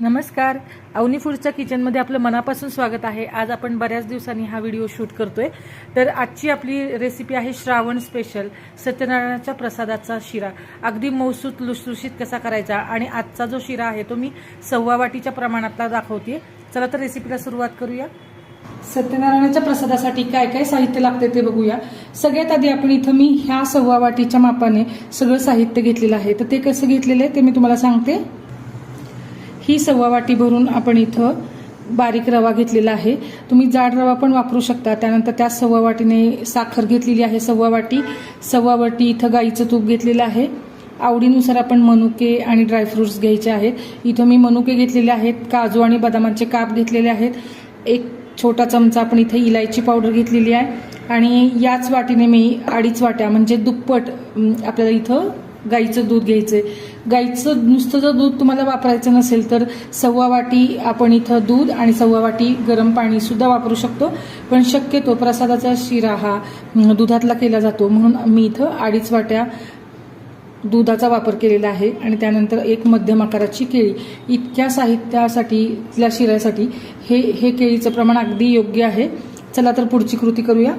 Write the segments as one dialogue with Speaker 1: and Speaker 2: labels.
Speaker 1: नमस्कार. अवनी फूडच्या किचनमध्ये आपलं मनापासून स्वागत आहे. आज आपण बऱ्याच दिवसांनी हा व्हिडिओ शूट करतोय. तर आजची आपली रेसिपी आहे श्रावण स्पेशल सत्यनारायणाच्या प्रसादाचा शिरा. अगदी मौसूत लुसलुशीत कसा करायचा आणि आजचा जो शिरा आहे तो मी सव्वा वाटीच्या प्रमाणातला दाखवते चला तर रेसिपीला सुरुवात करूया. सत्यनारायणाच्या प्रसादासाठी काय काय साहित्य लागते ते बघूया. सगळ्यात आधी आपण इथं मी ह्या सव्वा वाटीच्या मापाने सगळं साहित्य घेतलेलं आहे. तर ते कसं घेतलेलं आहे ते मी तुम्हाला सांगते. ही सव्वा वाटी भरून आपण इथं बारीक रवा घेतलेला आहे. तुम्ही जाड रवा पण वापरू शकता. त्यानंतर त्या सव्वा वाटीने साखर घेतलेली आहे सव्वा वाटी. सव्वा वाटी इथं गाईचं तूप घेतलेलं आहे. आवडीनुसार आपण मनुके आणि ड्रायफ्रुट्स घ्यायचे आहेत. इथं मी मनुके घेतलेले आहेत काजू आणि बदामांचे काप घेतलेले आहेत. एक छोटा चमचा आपण इथे इलायची पावडर घेतलेली आहे. आणि याच वाटीने मी अडीच वाट्या म्हणजे दुप्पट आपल्याला इथं गाईचं दूध घ्यायचं आहे गाईचं नुसतं जर दूध तुम्हाला वापरायचं नसेल तर सव्वा वाटी आपण इथं दूध आणि सव्वा वाटी गरम पाणीसुद्धा वापरू शकतो. पण शक्यतो प्रसादाचा शिरा हा दुधातला केला जातो. म्हणून मी इथं अडीच वाट्या दुधाचा वापर केलेला आहे. आणि त्यानंतर एक मध्यम आकाराची केळी. इतक्या साहित्यासाठी तिथल्या शिऱ्यासाठी हे हे केळीचं प्रमाण अगदी योग्य आहे. चला तर पुढची कृती करूया.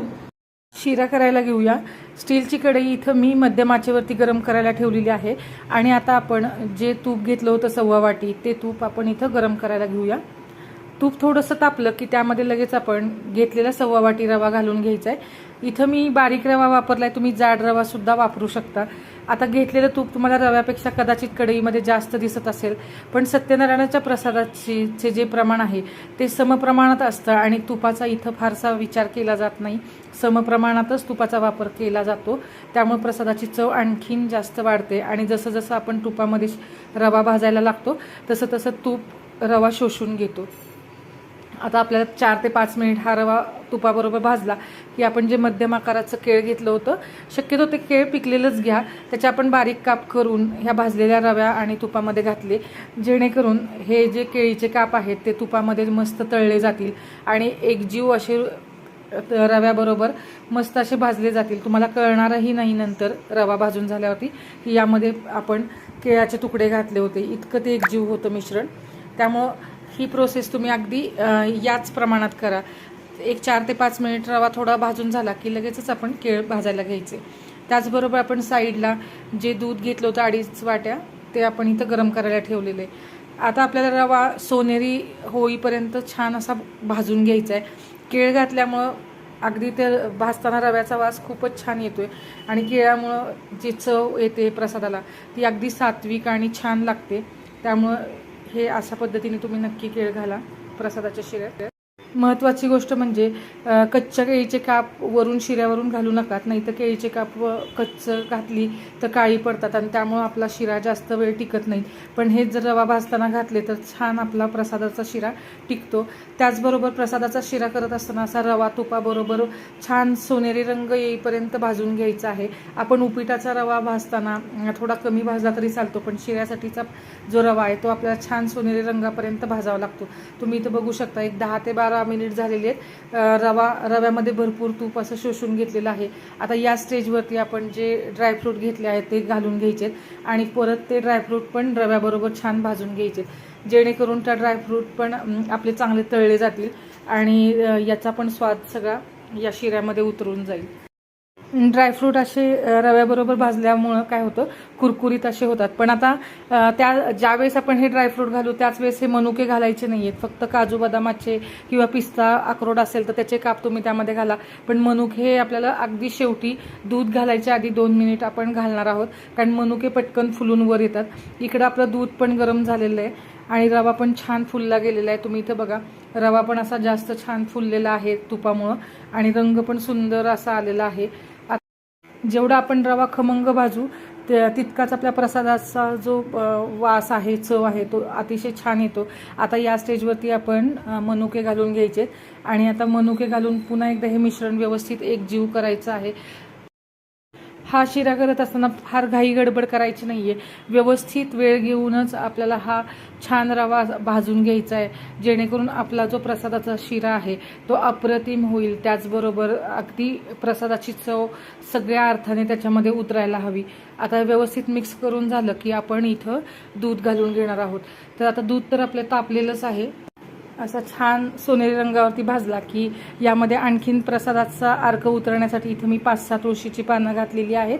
Speaker 1: शिरा करायला घेऊया. स्टीलची कढई इथं मी मध्यमाचेवरती गरम करायला ठेवलेली आहे. आणि आता आपण जे तूप घेतलं होतं सव्वा वाटी ते तूप आपण इथं गरम करायला घेऊया. तूप थोडंसं तापलं की त्यामध्ये लगेच आपण घेतलेला सव्वा वाटी रवा घालून घ्यायचा आहे इथं मी बारीक रवा वापरलाय तुम्ही जाड रवा सुद्धा वापरू शकता. आता घेतलेलं तूप तुम्हाला रव्यापेक्षा कदाचित कढईमध्ये जास्त दिसत असेल पण सत्यनारायणाच्या प्रसादाचे जे प्रमाण आहे ते समप्रमाणात असतं आणि तुपाचा इथं फारसा विचार केला जात नाही. समप्रमाणातच तुपाचा वापर केला जातो. त्यामुळे प्रसादाची चव आणखीन जास्त वाढते आणि जसं जसं आपण तुपामध्ये रवा भाजायला लागतो तसं तसं तूप रवा शोषून घेतो. आता आपल्याला चार ते पाच मिनिट हा रवा तुपाबरोबर भाजला की आपण जे मध्यम आकाराचं केळ घेतलं होतं शक्यतो ते केळ पिकलेलंच घ्या. त्याचे आपण बारीक काप करून ह्या भाजलेल्या रव्या आणि तुपामध्ये घातले. जेणेकरून हे जे केळीचे काप आहेत ते तुपामध्ये मस्त तळले जातील आणि एकजीव असे रव्याबरोबर मस्त असे भाजले जातील. तुम्हाला कळणारही नाही नंतर रवा भाजून झाल्यावरती की यामध्ये आपण केळाचे तुकडे घातले होते. इतकं ते एकजीव होतं मिश्रण. त्यामुळं ही प्रोसेस तुम्ही अगदी याच प्रमाणात करा. एक चार ते पाच मिनिट रवा थोडा भाजून झाला की लगेचच आपण केळ भाजायला घ्यायचे. त्याचबरोबर आपण साईडला जे दूध घेतलं होतं अडीच वाट्या ते आपण इथं गरम करायला ठेवलेले. आता आपल्याला रवा सोनेरी होईपर्यंत छान असा भाजून घ्यायचा आहे. केळ घातल्यामुळं अगदी ते भाजताना रव्याचा वास खूपच छान येतो आहे आणि केळामुळं जी चव येते प्रसादाला ती अगदी सात्विक आणि छान लागते. त्यामुळं हे अशा पद्धतीने तुम्ही नक्की केळ घाला प्रसादाच्या शिऱ्यात. महत्त्वाची गोष्ट म्हणजे कच्च्या केळीचे काप वरून शिऱ्यावरून घालू नकात नाही तर केळीचे काप व कच्च घातली तर काळी पडतात आणि त्यामुळं आपला शिरा जास्त वेळ टिकत नाही. पण हे जर रवा भाजताना घातले तर छान आपला प्रसादाचा शिरा टिकतो. त्याचबरोबर प्रसादाचा शिरा करत असताना असा रवा तुपाबरोबर छान सोनेरी रंग येईपर्यंत भाजून घ्यायचा आहे. आपण उपिटाचा रवा भाजताना थोडा कमी भाजला तरी चालतो पण शिऱ्यासाठीचा जो रवा आहे तो आपल्याला छान सोनेरी रंगापर्यंत भाजावा लागतो. तुम्ही इथं बघू शकता एक दहा ते बारा मिनिट झालेले आहेत. रवा रव्यामध्ये भरपूर तूप असं शोषून घेतलेलं आहे. आता या स्टेजवरती आपण जे ड्रायफ्रूट घेतले आहेत ते घालून घ्यायचे आणि परत ते ड्रायफ्रूट पण रव्याबरोबर छान भाजून घ्यायचे जेणेकरून त्या ड्रायफ्रूट पण आपले चांगले तळले जातील आणि याचा पण स्वाद सगळा या शिऱ्यामध्ये उतरून जाईल. ड्रायफ्रूट असे रव्याबरोबर भाजल्यामुळं काय होतं? कुरकुरीत असे होतात. पण आता त्या ज्यावेळेस आपण हे ड्रायफ्रूट घालू त्याच वेळेस हे मनुके घालायचे नाही आहेत फक्त काजू बदामाचे किंवा पिस्ता अक्रोड असेल तर त्याचे काप तुम्ही त्यामध्ये घाला. पण मनुके हे आपल्याला अगदी शेवटी दूध घालायच्या आधी दोन मिनिट आपण घालणार आहोत. कारण मनुके पटकन फुलून वर येतात. इकडं आपलं दूध पण गरम झालेलं आहे आणि रवा पण छान फुलला गेलेला आहे. तुम्ही इथं बघा रवा पण असा जास्त छान फुललेला आहे तुपामुळं आणि रंग पण सुंदर असा आलेला आहे. जेवढा आपण रवा खमंग भाजू ते- तितकाच आपल्या प्रसादाचा जो वास आहे चव आहे तो अतिशय छान येतो. आता या स्टेजवरती आपण मनुके घालून घ्यायचे आणि आता मनुके घालून पुन्हा एकदा हे मिश्रण व्यवस्थित एक जीव करायचं आहे. हा शिरा करत असताना फार घाई गडबड करायची नाही आहे व्यवस्थित वेळ घेऊनच आपल्याला हा छान रवा भाजून घ्यायचा आहे. जेणेकरून आपला जो प्रसादाचा शिरा आहे तो अप्रतिम होईल. त्याचबरोबर अगदी प्रसादाची चव सगळ्या अर्थाने त्याच्यामध्ये उतरायला हवी. आता व्यवस्थित मिक्स करून झालं की आपण इथं दूध घालून घेणार आहोत. तर आता दूध तर आपलं तापलेलंच आहे. असा छान सोनेरी रंगावरती भाजला की यामध्ये आणखीन प्रसादाचा अर्क उतरण्यासाठी इथे मी पाच सहा तुळशीची पानं घातलेली आहेत.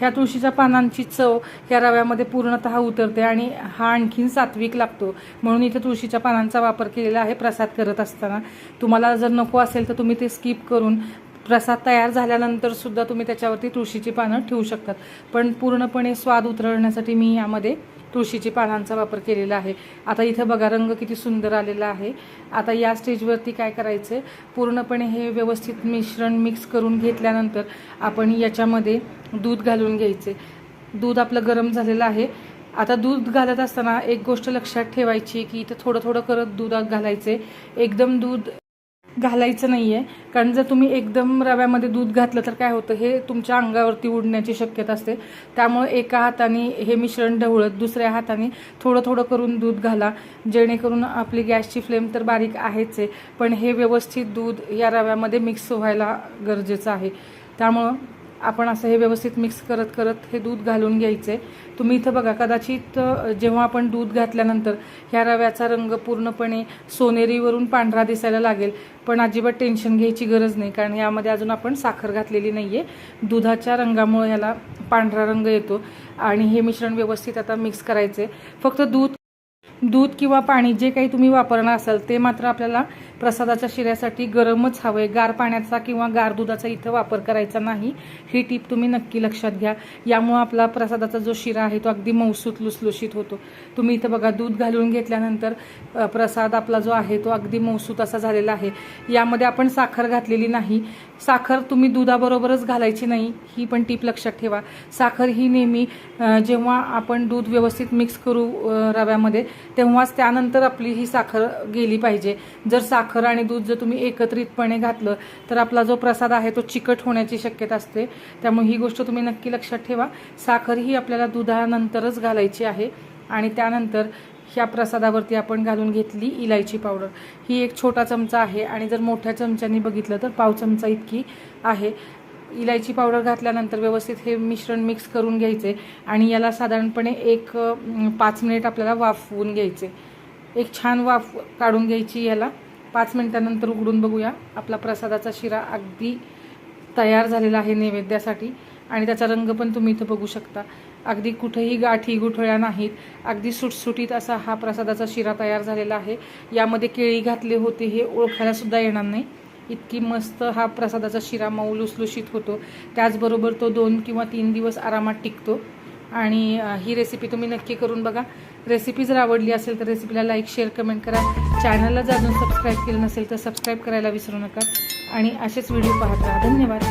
Speaker 1: ह्या तुळशीच्या पानांची चव या रव्यामध्ये पूर्णतः उतरते आणि हा आणखीन सात्विक लागतो. म्हणून इथे तुळशीच्या पानांचा वापर केलेला आहे प्रसाद करत असताना. तुम्हाला जर नको असेल तर तुम्ही ते स्किप करून प्रसाद तयार झाल्यानंतर सुद्धा तुम्ही त्याच्यावरती तुळशीची पानं ठेवू शकतात. पण पूर्णपणे स्वाद उतरवण्यासाठी मी यामध्ये तुळशीची पानांचा वापर केलेला आहे. आता इथं बघा रंग किती सुंदर आलेला आहे. आता या स्टेजवरती काय करायचं? पूर्णपणे हे व्यवस्थित मिश्रण मिक्स करून घेतल्यानंतर आपण याच्यामध्ये दूध घालून घ्यायचे. दूध आपलं गरम झालेलं आहे. आता दूध घालत असताना एक गोष्ट लक्षात ठेवायची की इथं थोडं थोडं करत दूध घालायचे. एकदम दूध घालायचं नाही आहे कारण जर तुम्ही एकदम रव्यामध्ये दूध घातलं तर काय होतं हे तुमच्या अंगावरती उडण्याची शक्यता असते. त्यामुळे एका हाताने हे मिश्रण ढवळत दुसऱ्या हाताने थोडं थोडं करून दूध घाला. जेणेकरून आपली गॅसची फ्लेम तर बारीक आहेच आहे पण हे व्यवस्थित दूध या रव्यामध्ये मिक्स व्हायला गरजेचं आहे. त्यामुळं आपण असं हे व्यवस्थित मिक्स करत करत हे दूध घालून घ्यायचं. आहे तुम्ही इथं बघा कदाचित जेव्हा आपण दूध घातल्यानंतर ह्या रव्याचा रंग पूर्णपणे सोनेरीवरून पांढरा दिसायला लागेल. पण अजिबात टेन्शन घ्यायची गरज नाही कारण यामध्ये अजून आपण साखर घातलेली नाही आहे दुधाच्या रंगामुळे ह्याला पांढरा रंग येतो आणि हे मिश्रण व्यवस्थित आता मिक्स करायचं आहे फक्त दूध दूध किंवा पाणी जे काही तुम्ही वापरणार असाल ते मात्र आपल्याला प्रसादाच्या शिऱ्यासाठी गरमच हवं आहे गार पाण्याचा किंवा गार दुधाचा इथं वापर करायचा नाही. ही टीप तुम्ही नक्की लक्षात घ्या. यामुळं आपला प्रसादाचा जो शिरा आहे तो अगदी मौसूत लुसलुशीत होतो. तुम्ही इथं बघा दूध घालून घेतल्यानंतर प्रसाद आपला जो आहे तो अगदी मौसूत असा झालेला आहे. यामध्ये आपण साखर घातलेली नाही. साखर तुम्ही दुधाबरोबरच घालायची नाही ही पण टीप लक्षात ठेवा. साखर ही नेहमी जेव्हा आपण दूध व्यवस्थित मिक्स करू रव्यामध्ये तेव्हाच त्यानंतर आपली ही साखर गेली पाहिजे. जर साखर साखर आणि दूध जर तुम्ही एकत्रितपणे घातलं तर आपला जो प्रसाद आहे तो चिकट होण्याची शक्यता असते. त्यामुळे ही गोष्ट तुम्ही नक्की लक्षात ठेवा. साखर ही आपल्याला दुधानंतरच घालायची आहे. आणि त्यानंतर ह्या प्रसादावरती आपण घालून घेतली इलायची पावडर. ही एक छोटा चमचा आहे आणि जर मोठ्या चमच्यानी बघितलं तर पाव चमचा इतकी आहे. इलायची पावडर घातल्यानंतर व्यवस्थित हे मिश्रण मिक्स करून घ्यायचे आणि याला साधारणपणे एक पाच मिनिट आपल्याला वाफवून घ्यायचे. एक छान वाफ काढून घ्यायची याला. पाच मिनटानंतर उघडून बघूया. आपला प्रसादाचा शिरा अगदी तयार झालेला आहे नैवेद्यासाठी. आणि त्याचा रंग पण तुम्ही इथं बघू शकता. अगदी कुठेही गाठी गुठळ्या नाहीत. अगदी सुटसुटीत असा हा प्रसादाचा शिरा तयार झालेला आहे. यामध्ये केळी घातले होते हे ओळखायला सुद्धा येणार नाही. इतकी मस्त हा प्रसादाचा शिरा मऊ लुसलुशीत होतो. त्याचबरोबर तो दोन किंवा तीन दिवस आरामात टिकतो. आणि ही रेसिपी तुम्ही नक्की करून बघा. रेसिपी जर आवडली असेल तर रेसिपीला लाईक शेअर कमेंट करा. चॅनलला जर अजून सबस्क्राईब केलं नसेल तर सबस्क्राईब करायला विसरू नका. आणि असेच व्हिडिओ पाहत राहा. धन्यवाद.